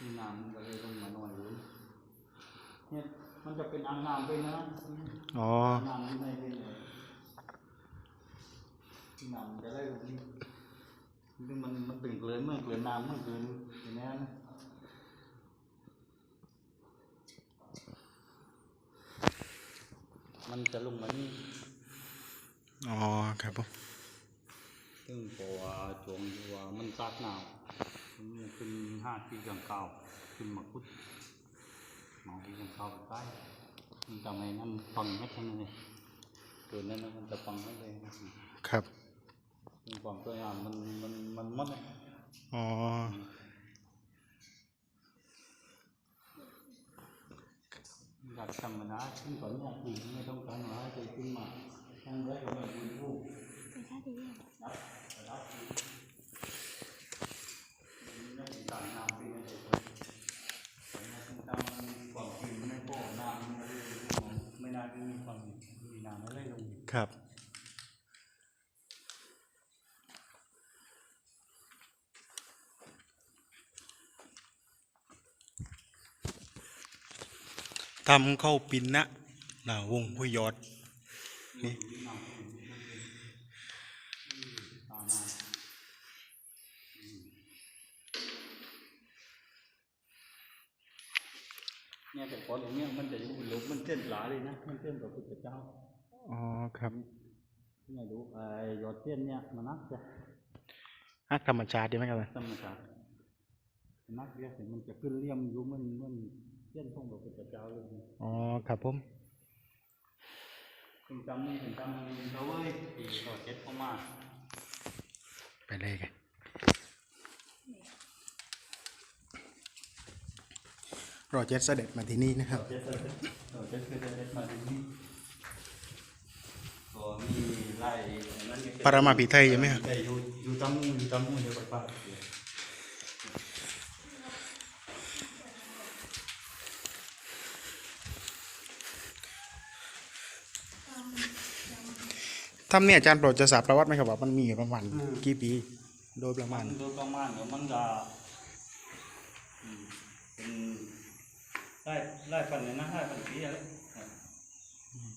มีน้ำมันก็เลยลงมานอนอยู่เนี่ยมันจะเป็นอ่างน้ำไปนะอ๋อน้ำที่ไม่เป็นเลยที่น้ำมันจะได้ลงนี่ซึ่งมันมันตึงเกลือนเมื่อเกลือนน้ำเมื่อเกลือนอย่างนี้นะมันจะลงมานี่อ๋อครับผมซึ่งพอจวงที่ว่ามันซากหนาวมั นขึ้นห้าที่กลางเก่าขึ้นมาพุดหมองที่กลางเก่าไปใต้มันทำให้นั่นฟังไม่ทันเลยเกิดนั้นนะมันจะฟังไม่เลยนะครับซึ่งความตัวอย่างมันมันมันหมดเลยอ๋ออยากทำมันนะซึ่งก่อนเนี่ยคือไม่ต้องการว่าจะขึ้นมาทั้งเรื่องของมันคุณผู้ไม่ใช่ดีอะรับรับไม่ได้ต่างน้ำไปไม่ได้เลยแต่เนี่ยต้องทำความจริงไม่พอน้ำไม่ได้ไม่น่าจะมีความมีน้ำไม่ได้ลง ครับ ทำเข้าปินนะน่าวงห้วยยอด นี่ ตามมา เนี่ยแต่ก่อนอย่างเนี้ยมันจะอยู่บนลบมันเต้นหลาเลยนะ มันเต้นกับพุทธเจ้า อ๋อครับเนี่ยดูไอ้ยอดเต้นเนี่ยมันนักจะฮักธรรมชาติดีไหมครับธรรมชาติมันนักเรียกแต่มันจะขึ้นเลี่ยมอยู่มันมันเต้นของพระพุทธเจ้าเลยอ๋อครับผมถึงจำนี่ถึงจำมันเขาเว้ยปีต่อเจ็ดเข้ามาไปเลยกัน รอเจ็ดเสด็จมาที่นี่นะครับเจ็ดเจ็ดต่อเจ็ดคือเจ็ดมาถึงนี่ก็มีไล่นั่นก็ปรมาภิไธยใช่ไหมครับแต่อยู่อยู่จำอยู่จำเดียวกับป้าทำเนี่ยอาจารย์โปรดจะทราบประวัติไหมครับว่ามันมีประมาณกี่ปี โดยประมาณ โดยประมาณเดี๋ยวมันจะอืมเป็น ไล่ไล่พันเลยนะไล่พันปีอะไรครับ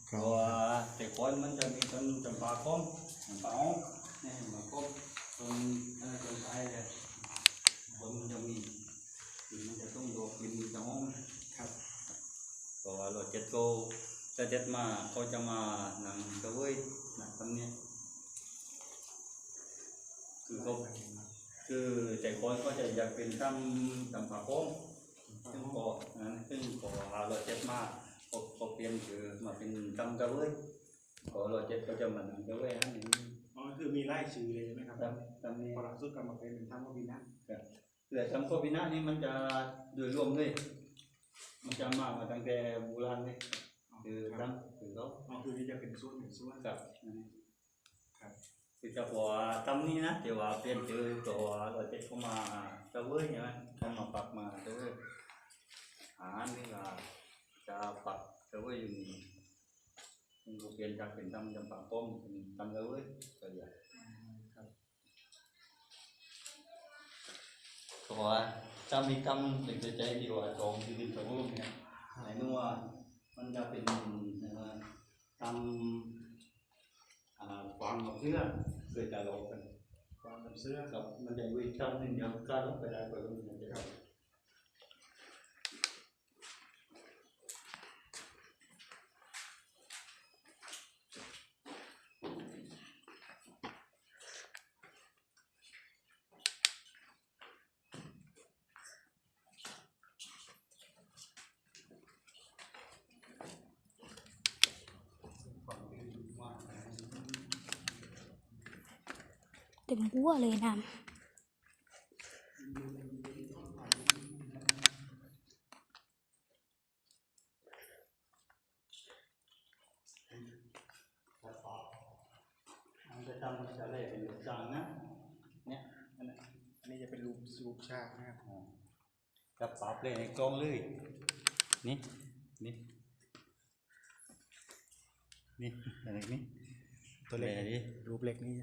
เพราะว่าแต่ก่อนมันจะมีต้นจำปาคมจำปาอ้องเนี่ยจำปาคมต้นอะไรต้นไทรเลยบนมันจะมีคือมันจะต้องโยกเป็นจำอ้องครับเพราะว่าเราเจ็ดโกจะเจ็ดมาเขาจะมาหนังกระเว้ยหนังตำเนี่ยคือเขาคือแต่ก่อนก็จะอยากเป็นจำจำปาคม ซึ่งก็นั้นซึ่งก็เราเจ็ดมาพอพอเปลี่ยนคือมาเป็นจำกระเว้ยพอเราเจ็ดก็จะมาหนังกระเว้ยฮะอย่างนี้อ๋อคือมีไล่ชื่อเลยใช่ไหมครับจำจำนี่พอหลังสุดกรรมเป็นเป็นทำว่ามีนะแต่จำโควินะนี่มันจะโดยรวมเลยมันจะมามาตั้งแต่โบราณเลยคือจำคือเขาอ๋อคือนี่จะเป็นส่วนหนึ่งส่วนกับนั่นครับคือจะพอจำนี่นะแต่ว่าเปลี่ยนชื่อตัวเราเจ็ดเข้ามากระเว้ยใช่ไหมเขามาปักมากระเว้ยหานี่ก็จะปักกระเว้ยอยู่นี่มันก็เปลี่ยนจากเป็นจำจำปาป้อมเป็นจำกระเว้ยก็ใหญ่ก็ว่าจำมีกรรมเป็นใจที่ว่าจองที่ดินสมบูรณ์เนี่ยไหนนึกว่ามันจะเป็นกรรมอ่าความกับเพื่อเกิดจากเรากันความเป็นเสื้อกับมันจะวิจารณ์หนึ่งเดียวการลงไปได้ไปลงมันจะได้ เต็มหัวเลยน้มันจะจำมันจะอะไรเป็นจางนะ เนี่ยนั่นน่ะอันนี้จะเป็นรูปรูปชาตินะครับอ่ากับปราบเลยในกล้องเลย นี่ นี่ นี่อะไรนี่ ตัวเล็กอะไรนี่รูปเล็กนี่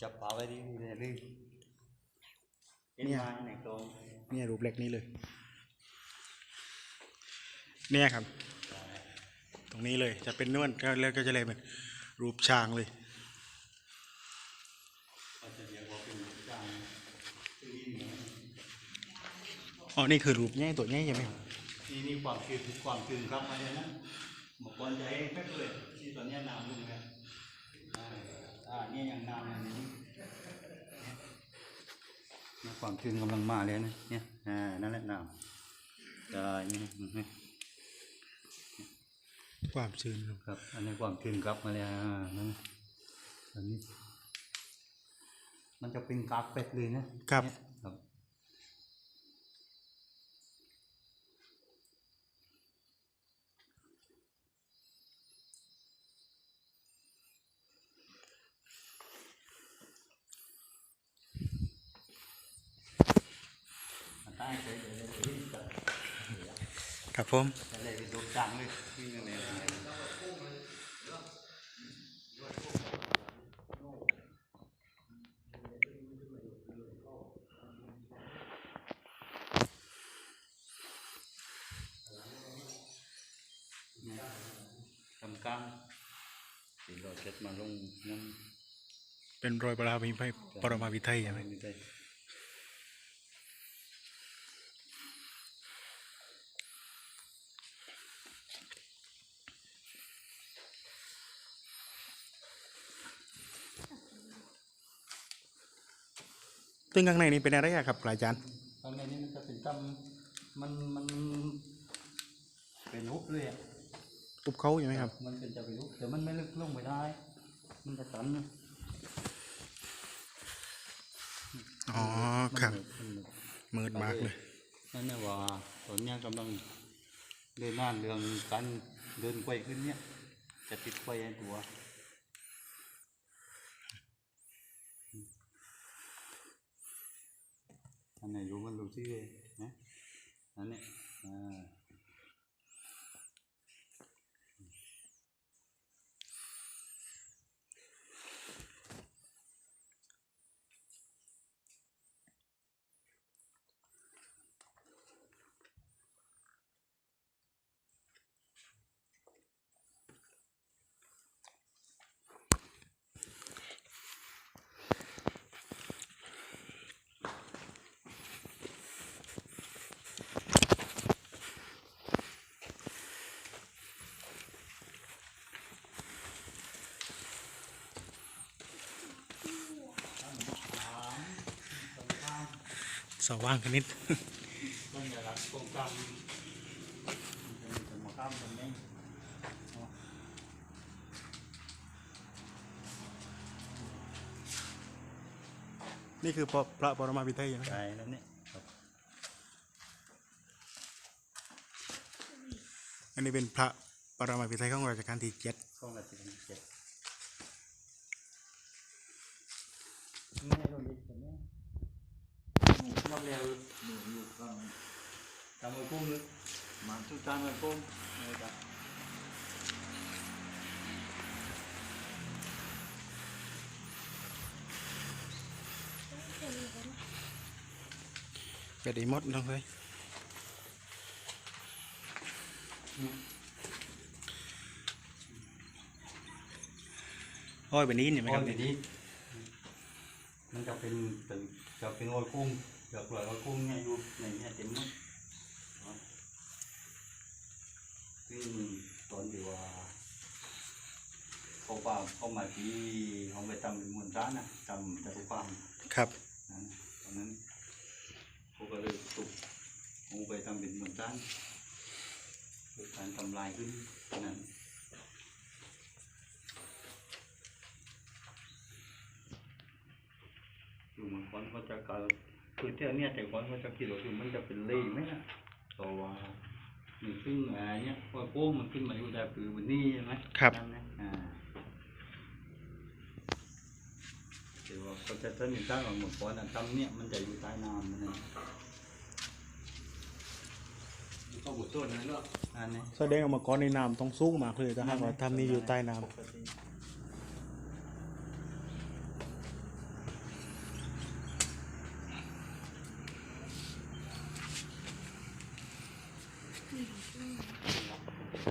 จับปลาไว้ดิเลยเลยเนี่ยมาในกรงอเนี่ยรูปเล็กนี้เลย เนี่ยครับ ตรงนี้เลยจะเป็นนวลก็แล้วก็จะเลยเป็นรูปช้างเลยก็จะเรียกว่าเป็นจางซึ่งนี่เหนืออ๋อ นี่คือรูปแง่ตัวแง่ใช่ไหมครับนี่นี่ความคืนความคืนครับอะไรนะหมกวนใจแป๊บเลยที่ตอนเนี้ยน้ำลงเลย อ่าอ่าเนี่ยยังน้ำอย่างนี้เนี่ยความคืนกำลังมาเลยนะเนี่ยอ่านั่นแหละน้ำจะนี่นี่ความชื้นครับครับอันนี้ความคืนครับมาเลยอ่านั่นอันนี้มันจะเป็นกราฟเป็ดเลยนะครับ เนี่ยครับ มันได้เลยเดี๋ยวเดี๋ยวเดี๋ยวจะ ครับผมจะเลยไปดูจังเลยวิ่งยังไงทำกลางสีเราเช็ดมาลงนั่นเป็นรอยปราวิไพปรมาวิไทยใช่ไหม ซึ่งข้างในนี้เป็นอะไรอะครับอาจารย์ตอนนี้มันจะเป็นตั้มมันมัน เป็นรูปเลยอะรูปเขาใช่ไหมครับ มันเป็นจะเป็นรูปแต่มันไม่ลึกลงไปได้ มันจะตันอ๋อครับมืดมากเลยนั่นเนี่ยว่าตอนนี้กำลังเดินหน้าเรื่องการเดินไกวขึ้นเนี่ยจะติดไกวตัว อันไหนรู้มันรู้ที่เลยนะอันเนี้ยอ่า สว่างกันนิดต้องอย่ารักกงกรรมจะมาข้ามตรงนี้นี่คือพระพระปรมาวิไทยใช่ไหมใช่แล้วเนี่ยครับอันนี้เป็นพระปรมาวิไทยของรัชกาลที่เจ็ด แบบนี้เห็นไหมโอ้ครัยบเดี๋ยวนี้มันจะเป็นเป็นจะเป็นโอยกุ้งเดี๋ยวปล่อยโอยกุ้งเนี่ยอยู่ในเนี่ยเต็มหมดซึ่งตอนที่ว่าเขา ป่าเขามาที่เขาไปทำเป็นมวลสารนะทำจัตุความครับนั้นตอนนั้นเขาก็เลยตุกเขาไปทำเป็นมวลสารเกิดการทำลายขึ้นตอนนั้นอยู่มันคนก็จะเกิดคือเที่ยวเนี่ยแต่คนก็จะคิดว่าคือมันจะเป็นเล่ไหมนะเพราะว่ามันขึ้นมาเนี่ยพอโป้งมันขึ้นมาอยู่แต่คือวันนี้ใช่ไหมครับนั่นนะอ่า แต่ว่าเขาจะต้นตั้งของหมดก่อนนะทำเนี่ยมันจะอยู่ใต้น้ำมันนะก็บุตรต้นนั่นหรออันนี้แสดงออกมาก่อนในน้ำต้องสูงมากเลยถ้าหากว่าทำนี่อยู่ใต้น้ปกติ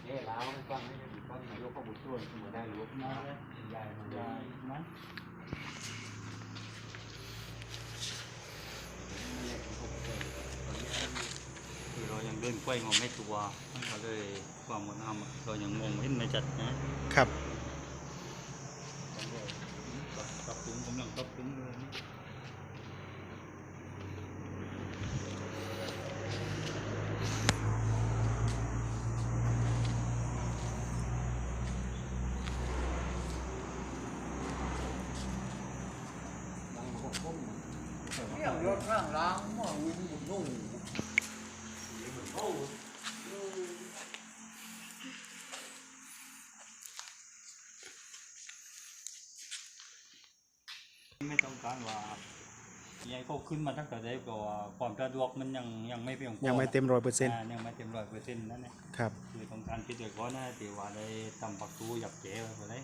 เอ๊ะแล้วไม่ฟังไม่ได้ฟังนายกเขาบุตรช่วยมาได้รู้มาเลยยายมายายมั้ง คือเรายังเดินกล้วยงอไม่ตัวก็เลยความงดงามเรายังมองเห็นไม่จัดนะครับปรับปรุงกำลังปรับปรุงเลยนี่ เรื่องรถข้างล้างหม้อวินบุญนุ่ง ไม่ต้องการว่ายายก็ขึ้นมาตั้งแต่ได้ก็ว่าความสะดวกมันยังยังไม่เพียงพอยังไม่เต็มร้อยเปอร์เซ็นต์ายังไม่เต็มร้อยเปอร์เซ็นต์นั่นแหละครับคือต้องการคิดเดียวก่อนนะที่ว่าได้ทำปักตูหยับเจ๋ไว้เลย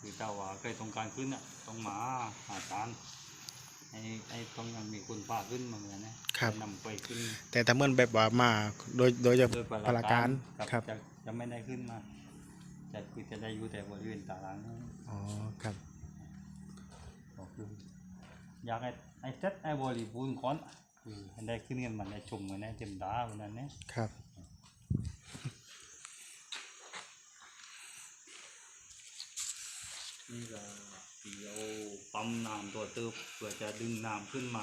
คือถ้าว่าเคยต้องการขึ้นอะต้องมาหาจานไอ้ไอ้ต้องยังมีคุณป้าขึ้นมาเหมือนนะครับนำไปขึ้น แต่ถ้าเหมื่อนแบบว่ามาโดยโดยจะโดยพลาการครับครับจะจะไม่ได้ขึ้นมาจะคือจะได้อยู่แต่บริเวณตารางนั่นอ๋อครับก็คื ออยากให้ไอ้เซ็ตไอ้บริบูรณ์ก่อนคือให้ได้ขึ้นกันมันได้ชมกันได้เต็มตาวันนั้นเนี่ยครับ นี่ก็ที่เอาปั๊มน้ำตัวเติบเพื่อจะดึงน้ำขึ้นมา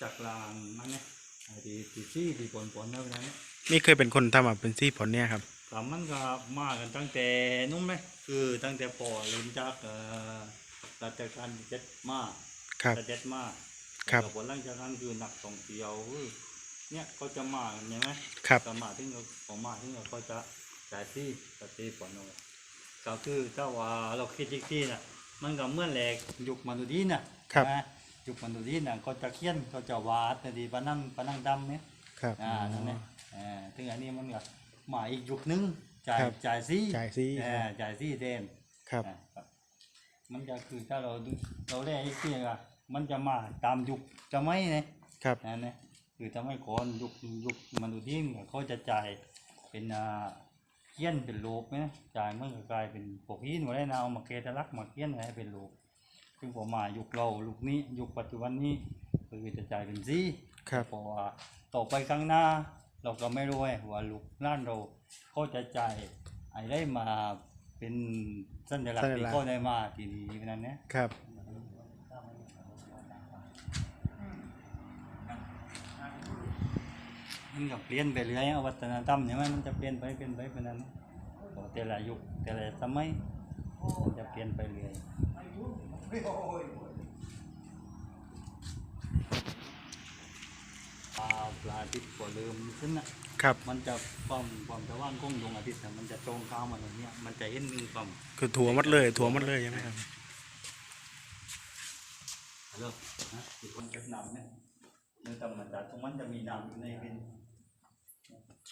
จากลานนั่นเนี่ยไอ้ที่ที่ซี่ที่ปนปนๆนั่นนะเนี่ยนี่เคยเป็นคนทำอะเป็นซี่ผลเนี่ยครับแต่มันก็มากันตั้งแต่นุ่มไหมคือตั้งแต่ปอเริ่มจากเอ่อ ราชการที่เจ็ดมาครับจะเจ็ดมาครับแล้วผลหลังจากนั้นคือนักท่องเที่ยวเออเนี่ยเขาจะมากันใช่ไหมครับก็มาถึงเขามาถึงเขาจะจ่ายที่ปฏิปนก็คือถ้าว่าเราคิดอีกทีน่ะ มันก็เหมื่อนแหลกยุคมนุษย์ดีน่ะครับนะยุคมนุษย์ดีน่ะก็จะเขียนเขาจะวาดแต่ดีปะนั่งปะนั่งดำเนี่ยครับอ่านั่นแหละอ่าถึงอันนี้มันก็มาอีกยุคนึงจ่ายครับจ่ายซี่จ่ายซี่อ่าจ่ายซี่เดนครับอ่าครับ มันจะคือถ้าเราดูเราแลอีกทีอะมันจะมาตามยุคจะไม่เนี่ยครับนั่นนะคือทำให้ก่อนยุคยุคมนุษย์ยิ่งเขาจะจ่ายเป็นอ่าเกี้ยนเป็นโลกนะจ่ายมันก็กลายเป็นพวกหินมาได้นะเอามาเกตลักมาเกี้ยนให้เป็นโลกซึ่งพอมายุคเรายุคนี้ยุคปัจจุบันนี้คือจะจ่ายเป็นซีครับเพราะว่าต่อไปข้างหน้า เราก็ไม่รู้ไงว่าลูกหล้านเราเขาจะจ่ายอะไรมา เป็นสัญลักษณ์ที่เขาได้มาทีนี้นั้นเนี่ยครับ มันก็เปลี่ยนไปเรื่อยอะวัฒนธรรมเนี่ยมันจะเปลี่ยนไปเปลี่ยนไปเป็นนั้นพอแต่ละยุคแต่ละสมัยมันจะเปลี่ยนไปเรื่อยป ลาปลาที่พอเริ่มขึ้นอะครับ มันจะความความจะว่างของดวงอาทิตย์น่ะมันจะตรงข้ามมาตรงเนี้ยมันจะเห็นมีความคือถั่วหมัดเลยถั่วหมัดเลยใช่ไหมครับฮัลโหลนะคือคนเก็บน้ำเนี่ยเนื้อธรรมชาติของมันจะมีน้ำอยู่ในดิน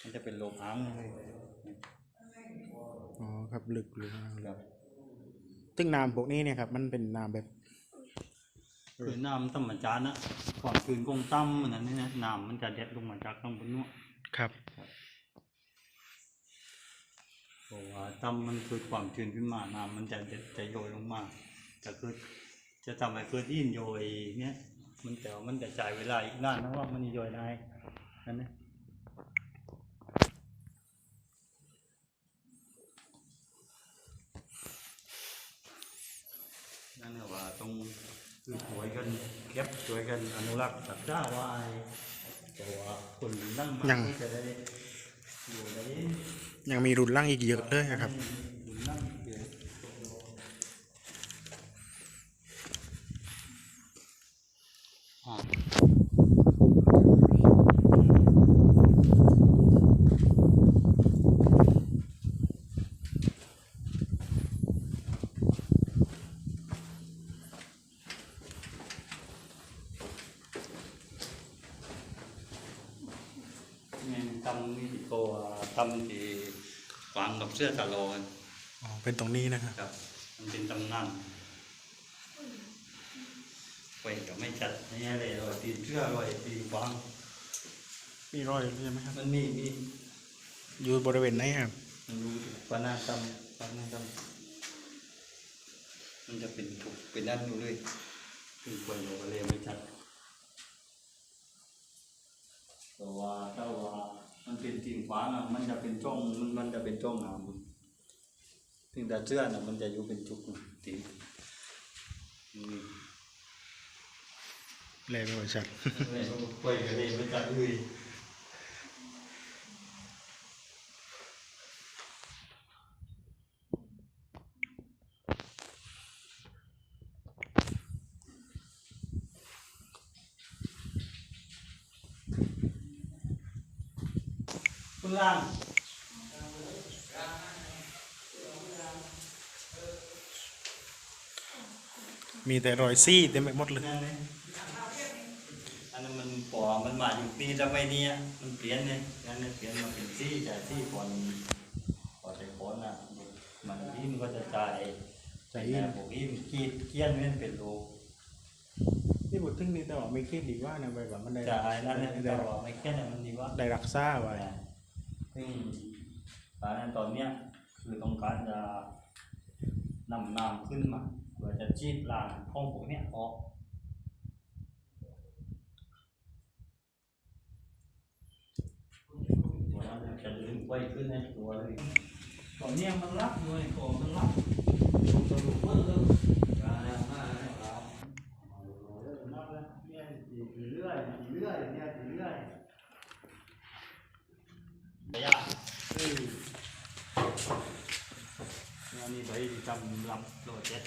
มันจะเป็นโลหะเลยอ๋อครับลึกเลยมากเลยครับซึ่งน้ำพวกนี้เนี่ยครับมันเป็นน้ำแบบ คือน้ำธรรมชาตินะความคืนคงต่ำมันนั้นนี่นะน้ำมันจะเด็ดลงมาจากข้างบนนู้นครับเพราะว่าต่ำมันคือความชื้นขึ้นมาน้ำมันจะเด็ดจะโยยลงมาจะคือจะทำให้เกิดอินโยยเนี่ยมันแต่ว่ามันจะจ่ายเวลาอีกนานนะว่ามันจะโยยได้นั่นนะนั่นแหละว่าต้อง คือช่วยกันเก็บช่วยกันอนุรักษ์สัตว์จ้าไว้เพราะว่าคนนั่งมายังก็จะได้อยู่ในยังมีรุนร่างอีกเยอะเลยครับอยู่นั่งเดี๋ยวอ่า เนี่ยทำนี่ก็ทำที่วางกับเสื้อตะโลกันอ๋อเป็นตรงนี้นะครับ ครับ มันเป็นตำนานไปก็ไม่จัดนี่อะไรรอยตีนเสื้อรอยตีนวางมีรอยใช่ไหมครับ มันมีมีอยู่บริเวณไหนครับมันรู้ปานาตัมปานาตัมมันจะเป็นถูกเป็นด้านอยู่เลยคือคนเราก็เลยไม่ชัดแต่ว่าถ้าว่ามันเป็นจริ งขวางอะมันจะเป็นช่องมันมันจะเป็นช่องน้ำถึงแต่เชื่อน่ะมันจะอยู่เป็นจุกตีอืมเลยไม่ค่อยชัดเลยมันคุยกันเลยไม่ชัดเลย คุณล่างมีแต่รอยซี่เต็มไปหมดเลยนั่นเลยอันนั้นมันปอมันมาอยู่ปีทำไมเนี่ยมันเปลี่ยนเนี่ยนั่นเนี่ยเปลี่ยนมาเป็นซี่จากซี่ก่อนก่อนจะโคนอะมันอิ่มก็จะจ่ายใจอิ่มแต่ผมอิ่มกีดเกี้ยนเว้นเป็นโลนี่บททึ่งนี่แต่ว่าไม่คิดดีว่านะแบบว่ามันได้จ่ายนั่นเนี่ยได้แต่ว่าไม่เกี้ยนเนี่ยมันดีว่าได้รักษาไว้ ซึ่งตอนนั้นตอนเนี้ยคือต้องการจะนำน้ำขึ้นมาเพื่อจะชีดล้างห้องพวกเนี้ยออกจะดึงไว้ขึ้นในตัวเลยตอนเนี้ยมันรับเลยก่อมันรับตัวลูกมันเลยมาแล้วมาแล้วครับนับแล้วเนี่ยตีเรื่อยตีเรื่อยเนี่ยตีเรื่อยระยะ เฮ้ยเนี่ยนี่ไปจำลำโลเจ็ด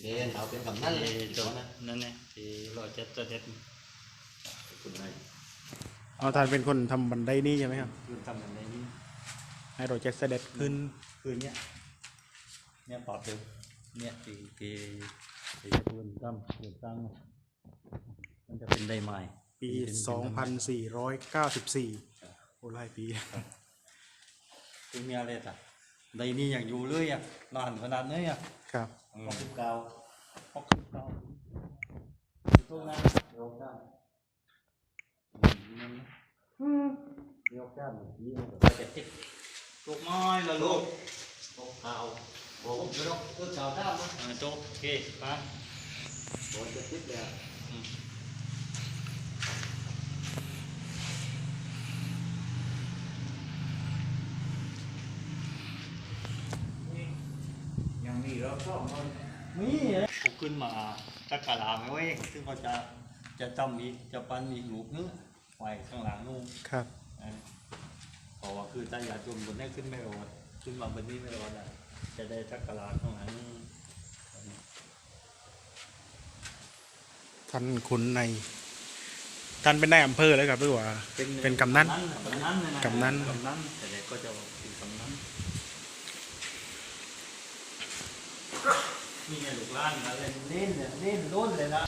เรียนเอาเป็นกำนันเลยจนนั่นไงที่โลเจ็ดตัวเจ็ดคุณนายเอาทานเป็นคนทำบันไดนี่ใช่ไหมครับคือทำอย่างนี้ให้รอยแจ็คเสด็จขึ้นคือเนี้ยเนี่ยปอบเดียวเนี่ยตีตีตีปืนตั้มปืนตั้งมันจะเป็นได้ไม้ปี2494 โอ้หลายปีคือมีอะไรต่ะได้นี่อย่างอยู่เลยอะนานขนาดนี้อะครับหกสิบเก้าหกสิบเก้าตู้งานเดี๋ยวกันเดี๋ยวกันยี่ห้อจะติดลูกไม้ละลูกเอาโอ้ผมจะต้องตัวชาวท่ามั้งอ่าโต๊ะโอเคมาผมจะติดเลย ยังมีเราชอบมันนี่เขาขึ้นมาตะกะลาไม่ไว้ซึ่งเขาจะจะจำอีกจะปั้นอีกลูกนึงไว้ข้างหลังนู่นครับอ่าเพราะว่าคือถ้าอยากจมบนนี้ขึ้นไม่รอดขึ้นมาบนนี้ไม่รอดอะจะได้ตะกะลาข้างหลังท่านคุณในายท่านเป็นนายอำเภอเลยครับหรือว่าเป็นกำนันกำนันนะะกำนันกำนันแต่เด็กก็จะเป็นกำนัน นี่ไงลูกล้านนะเล่นเล่นเนี่ยเล่นล้นเลยนะ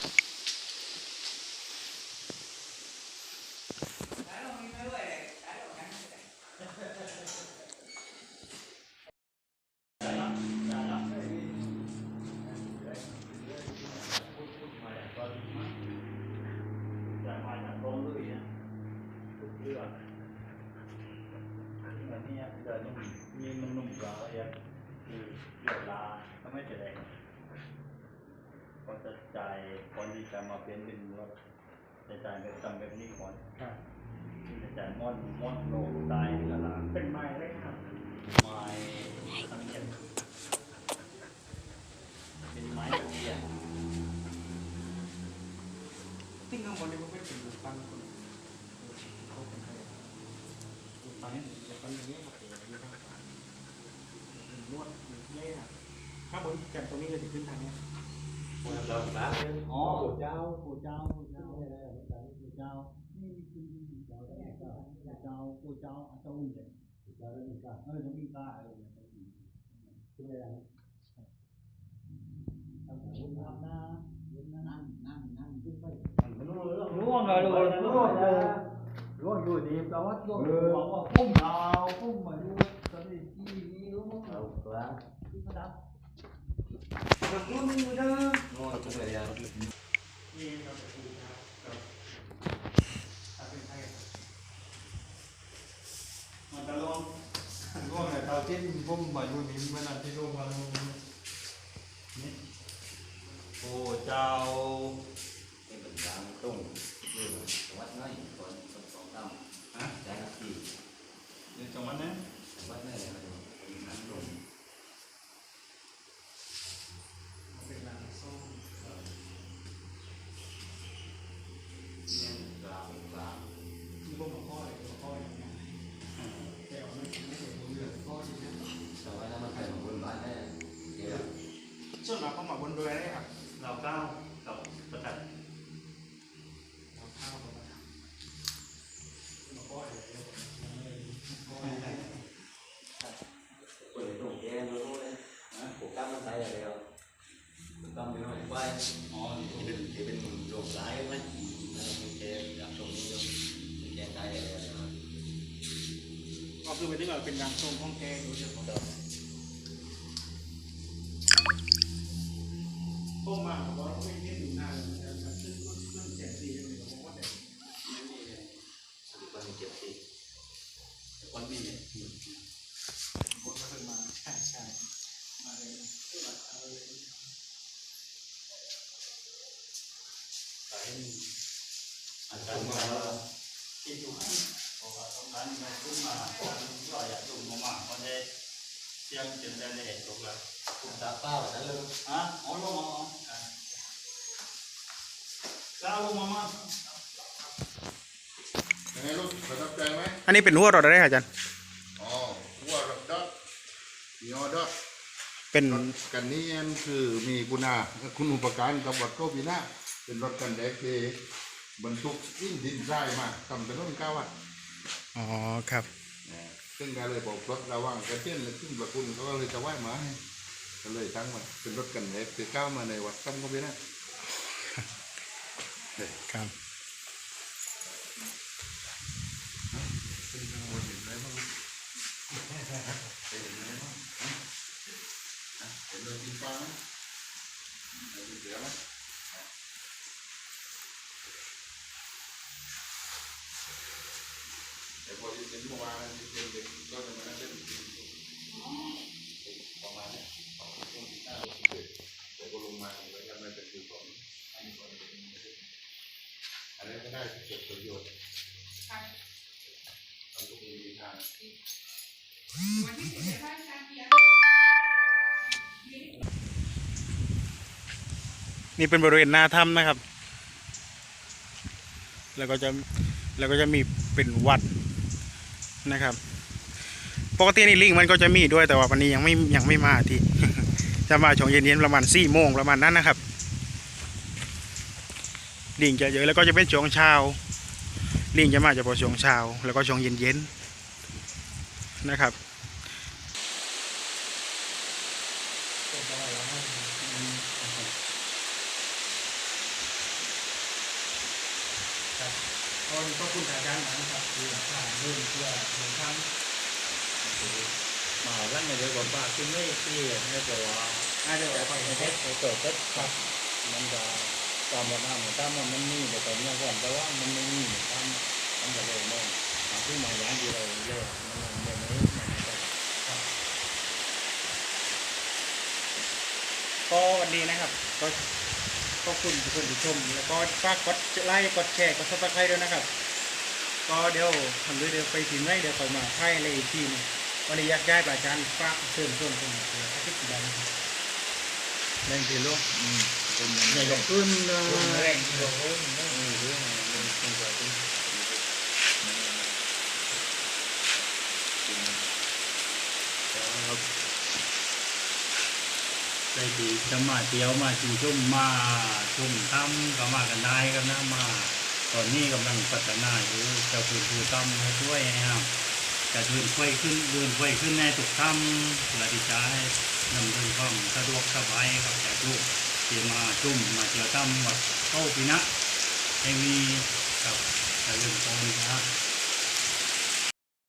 มาจากตรงเลยนะถูกเลือกอันนี้เดินนุ่มมีมันนุ่มกว่าเองคือเลือกลาก็ไม่จะแดงก็จะจ่ายก่อนที่จะมาเปลี่ยนเป็นรถ จะจ่ายแบบทำแบบนี้ก่อนครับที่จะจ่ายมอนมอนโลตายนี่ละลาเป็นไม้เลยครับไม้ทำเนียนเป็นไม้ตะเกียบติ้งข้างบนนี่มันเป็นรูปปั้นคนเขาเป็นใครรูปปั้นรูปปั้นอย่างนี้ครับเป็นอย่างนี้ครับเป็นลวดเป็นเล่ครับข้างบนแกมตรงนี้เลยจะขึ้นทางเนี้ยเราล้างเล ยอ๋อปู่เจ้าปู่เจ้าปู่เจ้าอะไรอะไรปู่เจ้านี่มีคือปู่เจ้าปู่เจ้าปู่เจ้าปู่เจ้าอาเจ้าอุ่นเลยปู่เจ้าแล้ว ตะลงร่วงเนี่ยเตาที่พุ่มาอยู่นี้เมื่อนั้นที่ร่วงมาล้นี่โอ้เจ้า วนมากเขามาบนโดยอะไรครับเราเก้ากับประทัดเราข้าวมาทำมาข้อเลยข้อเลยเปิดตรงแกงรู้เลยนะผมตั้มมันใส่อะไรอะผมตั้มไปหน่อยไปอ๋อที่เป็นที่เป็นโรคร้ายไหมแล้วเป็นแกจากตรงนี้ก็เป็นแกใส่อะไรอะก็คือไปที่เราเป็นนางส้มห้องแกงโดยเฉพาะ ต้มมาบอกว่าไม่เน้นอยู่นานเลยแต่ซึ่งมันมันเจ็บดีเลยผมว่าแต่ สุดมันเจ็บสิ วันนี้ คนก็เคยมาใช่ใช่มาเลยเอาเลย สายอาจารย์ว่า กินอยู่ให้ เพราะว่าต้องการมาขึ้นมาก็อยากดูมาๆก็ได้เตรียมเตรียมได้ได้เห็นทุกแล้ว คุณตาป้าแบบนั้นเลย ฮะอ๋อลงมาอ๋อ เจ้าลงมามายังไงลูกประทับใจไหมอันนี้เป็นหัวรถอะไรครับอาจารย์ อ๋อหัวรถดอทมีออดอทเป็นรถกันนี้อันคือมีคุณาคุณอุปการกับวัดโกปีนาเป็นรถกันแดกที่บรรทุกอินดินทรายมาทำเป็นรถเก้าวัดอ๋อครับซึ่งก็เลยบอกรถระหว่างกระเทียนและขึ้นประคุณเขาก็เลยจะไหว้มาให้ก็เลยตั้งมาเป็นรถกันแดกที่ก้าวมาในวัดตั้มก็ปีนาครับเป็นจังหวัดเห็นไหมบ้า งเห็นไหมบ้างฮ ได้เกิดประโยชน์ทำทุกมีทางนี่เป็นบริเวณหน้าถ้ำนะครับ แล้วก็จะแล้วก็จะมีเป็นวัดนะครับ ปกตินี่ลิงมันก็จะมีด้วยแต่ว่าวันนี้ยังไม่ยังไม่มาที่ จะมาช่วงเย็นๆประมาณสี่โมงประมาณนั้นนะครับ ลิงจะเยอะแล้วก็จะเป็นช่วงเช้าลิงจะมาเฉพาะช่วงเช้าแล้วก็ช่วงเย็นๆนะครับตอนก็คุณอาจารย์นะครับคือผ่านเรื่องเพื่อหนึ่งครั้งมาแล้วเนี่ยเดี๋ยวก่อนป้าขึ้นไม่ที่ให้ตัวว่าน่าจะออกไปไอ้เพชรไอ้เกิดเพชรครับมันจะ ตามมาทำตามมันมันมีแต่ตอนนี้ก่อนแต่ว่ามันไม่มีตามมันจะเลยมองหาที่มาย่างที่เราเลิกมันไม่ไม่ไม่ได้ก็วันนี้นะครับ ก็ขอบคุณทุกคนที่ชม แล้วก็ฝากกดไลค์กดแชร์กดซับสไครต์ด้วยนะครับ ก็เดี๋ยวทำด้วยเดี๋ยวไปถึงไหนเดี๋ยวคอยมาให้เลยอีกทีหนึงวันนี้อยากย้ายปราจารย์ฝากเชิญชวนคนมเจออาทิตย์ที่แล้วนะครับเล่นทีลูกในกับขึ้นแรงทีลูกไม่มีเรื่องมันเป็นแบบนี้ครับได้ดีจะ มาเที่ยวมาชิมชุ่มมาชุ่มตั้มก็มากันได้กันนะมาตอนนี้กำลังพัฒนาอยู่จะคือคือตั้มให้ช่วยนะครับจะเดินค่อยขึ้นเดินค่อยขึ้นในตุกถ้ำเพื่อที่จะให้นำเดินความสะดวกสบายกับแขกลูก เที่มาจุ่มมาเจอตั้มหมดเข้าปีนะเองมีกับเรื่องโตนะครับ